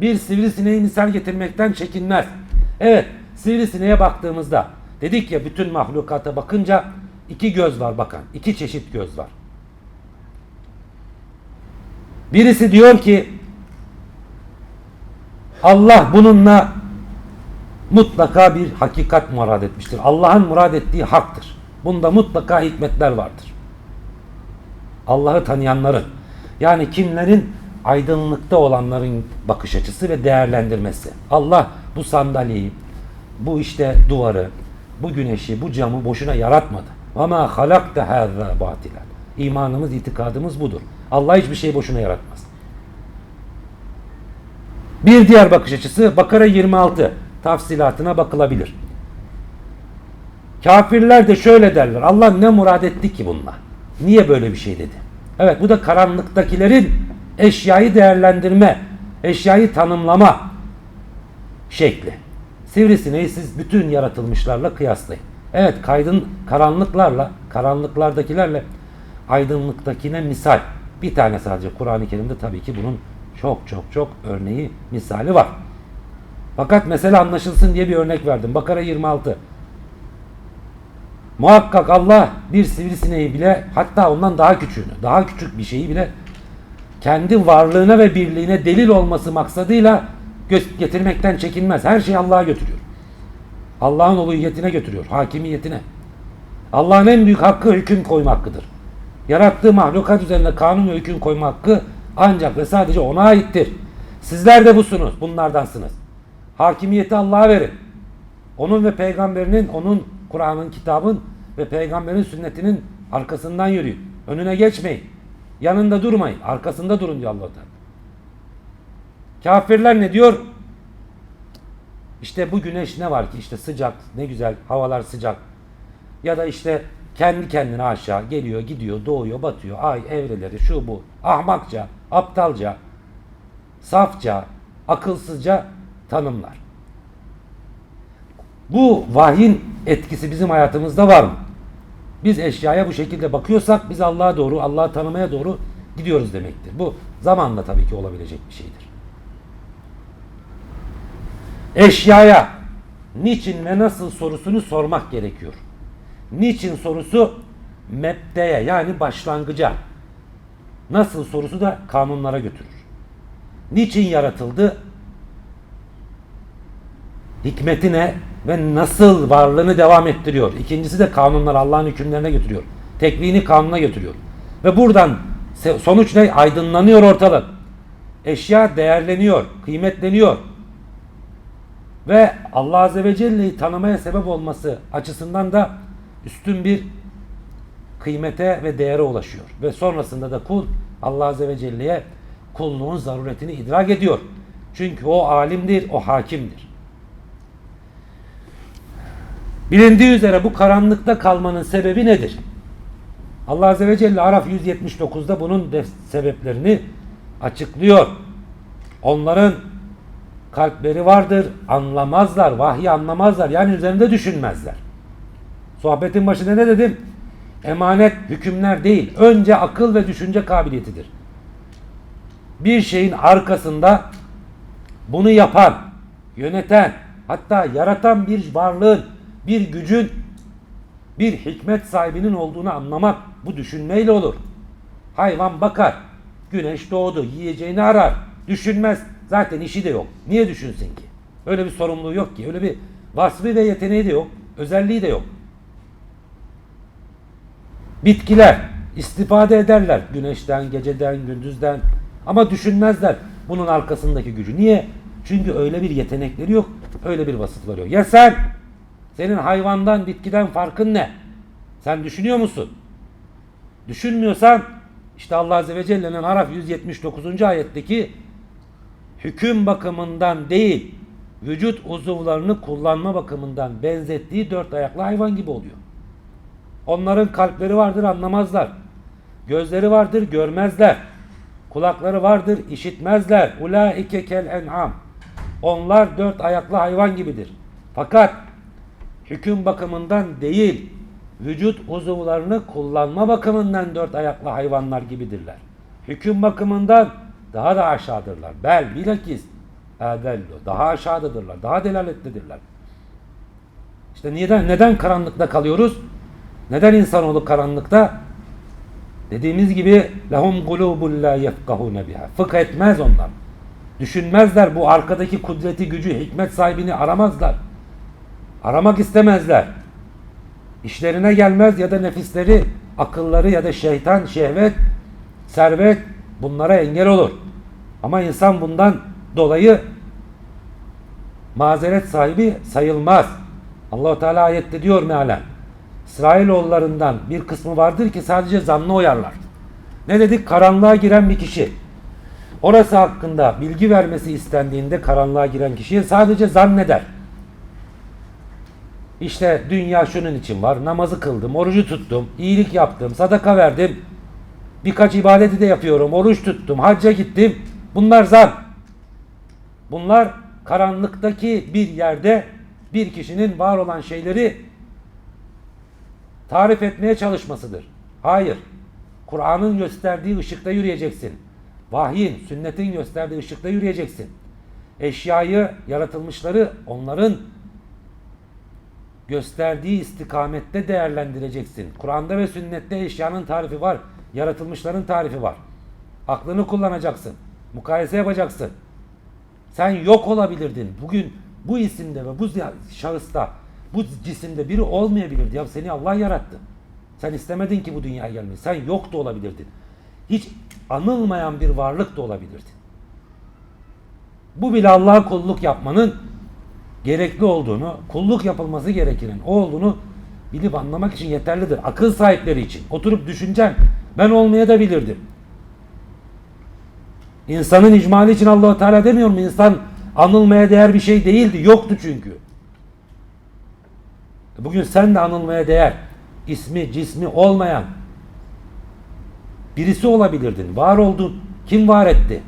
Bir sivrisineği misal getirmekten çekinmez. Evet, sivrisineğe baktığımızda dedik ya bütün mahlukata bakınca iki göz var bakan. iki çeşit göz var. Birisi diyor ki Allah bununla mutlaka bir hakikat murad etmiştir. Allah'ın murad ettiği haktır. Bunda mutlaka hikmetler vardır. Allah'ı tanıyanların yani kimlerin aydınlıkta olanların bakış açısı ve değerlendirmesi. Allah bu sandalyeyi, bu işte duvarı, bu güneşi, bu camı boşuna yaratmadı. Ama halak da hâzâ batilen. İmanımız, itikadımız budur. Allah hiçbir şeyi boşuna yaratmaz. Bir diğer bakış açısı Bakara 26 tafsilatına bakılabilir. Kafirler de şöyle derler. Allah ne murad etti ki bununla? Niye böyle bir şey dedi? Evet bu da karanlıktakilerin eşyayı değerlendirme, eşyayı tanımlama şekli. Sivrisineği siz bütün yaratılmışlarla kıyaslayın. Evet kaydın karanlıklarla, karanlıklardakilerle aydınlıktakine misal. Bir tane sadece Kur'an-ı Kerim'de tabii ki bunun çok çok çok örneği, misali var. Fakat mesele anlaşılsın diye bir örnek verdim. Bakara 26. Muhakkak Allah bir sivrisineği bile hatta ondan daha küçüğünü, daha küçük bir şeyi bile kendi varlığına ve birliğine delil olması maksadıyla getirmekten çekinmez. Her şeyi Allah'a götürüyor. Allah'ın uluhiyetine götürüyor, hakimiyetine. Allah'ın en büyük hakkı hüküm koyma hakkıdır. Yarattığı mahlukat üzerinde kanun ve hüküm koyma hakkı ancak ve sadece ona aittir. Sizler de busunuz, bunlardansınız. Hakimiyeti Allah'a verin. Onun ve peygamberinin, onun Kur'an'ın, kitabın ve peygamberin sünnetinin arkasından yürüyün. Önüne geçmeyin. Yanında durmayın. Arkasında durun diyor allah Teala. Kafirler ne diyor? İşte bu güneş ne var ki işte sıcak, ne güzel, havalar sıcak. Ya da işte kendi kendine aşağı geliyor, gidiyor, doğuyor, batıyor. Ay evreleri şu bu. Ahmakça, aptalca, safça, akılsızca tanımlar. Bu vahyin etkisi bizim hayatımızda var mı? Biz eşyaya bu şekilde bakıyorsak biz Allah'a doğru, Allah'ı tanımaya doğru gidiyoruz demektir. Bu zamanla tabii ki olabilecek bir şeydir. Eşyaya niçin ve nasıl sorusunu sormak gerekiyor. Niçin sorusu mebdeye yani başlangıca. Nasıl sorusu da kanunlara götürür. Niçin yaratıldı? Hikmeti ne ve nasıl varlığını devam ettiriyor. İkincisi de kanunlar Allah'ın hükümlerine götürüyor. Tekvini kanuna götürüyor. Ve buradan sonuç ne? Aydınlanıyor ortalık. Eşya değerleniyor, kıymetleniyor. Ve Allah Azze ve Celle'yi tanımaya sebep olması açısından da üstün bir kıymete ve değere ulaşıyor. Ve sonrasında da kul Allah Azze ve Celle'ye kulluğun zaruretini idrak ediyor. Çünkü o alimdir, o hakimdir. Bilindiği üzere bu karanlıkta kalmanın sebebi nedir? Allah Azze ve Celle Araf 179'da bunun sebeplerini açıklıyor. Onların kalpleri vardır, anlamazlar, vahyi anlamazlar. Yani üzerinde düşünmezler. Sohbetin başında ne dedim? Emanet hükümler değil, önce akıl ve düşünce kabiliyetidir. Bir şeyin arkasında bunu yapan, yöneten, hatta yaratan bir varlığın, bir gücün, bir hikmet sahibinin olduğunu anlamak bu düşünmeyle olur. Hayvan bakar, güneş doğdu, yiyeceğini arar, düşünmez. Zaten işi de yok. Niye düşünsün ki? Öyle bir sorumluluğu yok ki. Öyle bir vasfı ve yeteneği de yok. Özelliği de yok. Bitkiler istifade ederler güneşten, geceden, gündüzden ama düşünmezler bunun arkasındaki gücü. Niye? Çünkü öyle bir yetenekleri yok, öyle bir vasıfları yok. Ya sen? Senin hayvandan, bitkiden farkın ne? Sen düşünüyor musun? Düşünmüyorsan işte Allah Azze ve Celle'nin Araf 179. ayetteki hüküm bakımından değil, vücut uzuvlarını kullanma bakımından benzettiği dört ayaklı hayvan gibi oluyor. Onların kalpleri vardır anlamazlar. Gözleri vardır görmezler. Kulakları vardır işitmezler. Ulaike kel en'am. Onlar dört ayaklı hayvan gibidir. Fakat hüküm bakımından değil, vücut uzuvlarını kullanma bakımından dört ayaklı hayvanlar gibidirler. Hüküm bakımından daha da aşağıdırlar. Bel bilakis edellu. Daha aşağıdadırlar. Daha delaletlidirler. İşte neden neden karanlıkta kalıyoruz? Neden insanoğlu karanlıkta? Dediğimiz gibi lahum kulubun la yefkahune biha. Fıkh etmez onlar. Düşünmezler bu arkadaki kudreti, gücü, hikmet sahibini aramazlar. Aramak istemezler. İşlerine gelmez ya da nefisleri, akılları ya da şeytan, şehvet, servet bunlara engel olur. Ama insan bundan dolayı mazeret sahibi sayılmaz. Allahu Teala ayette diyor mealen. İsrailoğullarından bir kısmı vardır ki sadece zannı oyarlar. Ne dedik? Karanlığa giren bir kişi. Orası hakkında bilgi vermesi istendiğinde karanlığa giren kişiye sadece zanneder. İşte dünya şunun için var. Namazı kıldım, orucu tuttum, iyilik yaptım, sadaka verdim. Birkaç ibadeti de yapıyorum, oruç tuttum, hacca gittim. Bunlar zan. Bunlar karanlıktaki bir yerde bir kişinin var olan şeyleri tarif etmeye çalışmasıdır. Hayır. Kur'an'ın gösterdiği ışıkta yürüyeceksin. Vahyin, sünnetin gösterdiği ışıkta yürüyeceksin. Eşyayı, yaratılmışları onların gösterdiği istikamette değerlendireceksin. Kur'an'da ve sünnette eşyanın tarifi var. Yaratılmışların tarifi var. Aklını kullanacaksın. Mukayese yapacaksın. Sen yok olabilirdin. Bugün bu isimde ve bu şahısta, bu cisimde biri olmayabilirdi. Ya seni Allah yarattı. Sen istemedin ki bu dünyaya gelmeyi. Sen yok da olabilirdin. Hiç anılmayan bir varlık da olabilirdin. Bu bile Allah'a kulluk yapmanın gerekli olduğunu, kulluk yapılması gerekenin o olduğunu bilip anlamak için yeterlidir. Akıl sahipleri için. Oturup düşüneceksin. Ben olmaya da bilirdim. İnsanın icmali için allah Teala demiyor mu? İnsan anılmaya değer bir şey değildi. Yoktu çünkü. Bugün sen de anılmaya değer. ismi, cismi olmayan birisi olabilirdin. Var oldun. Kim var etti?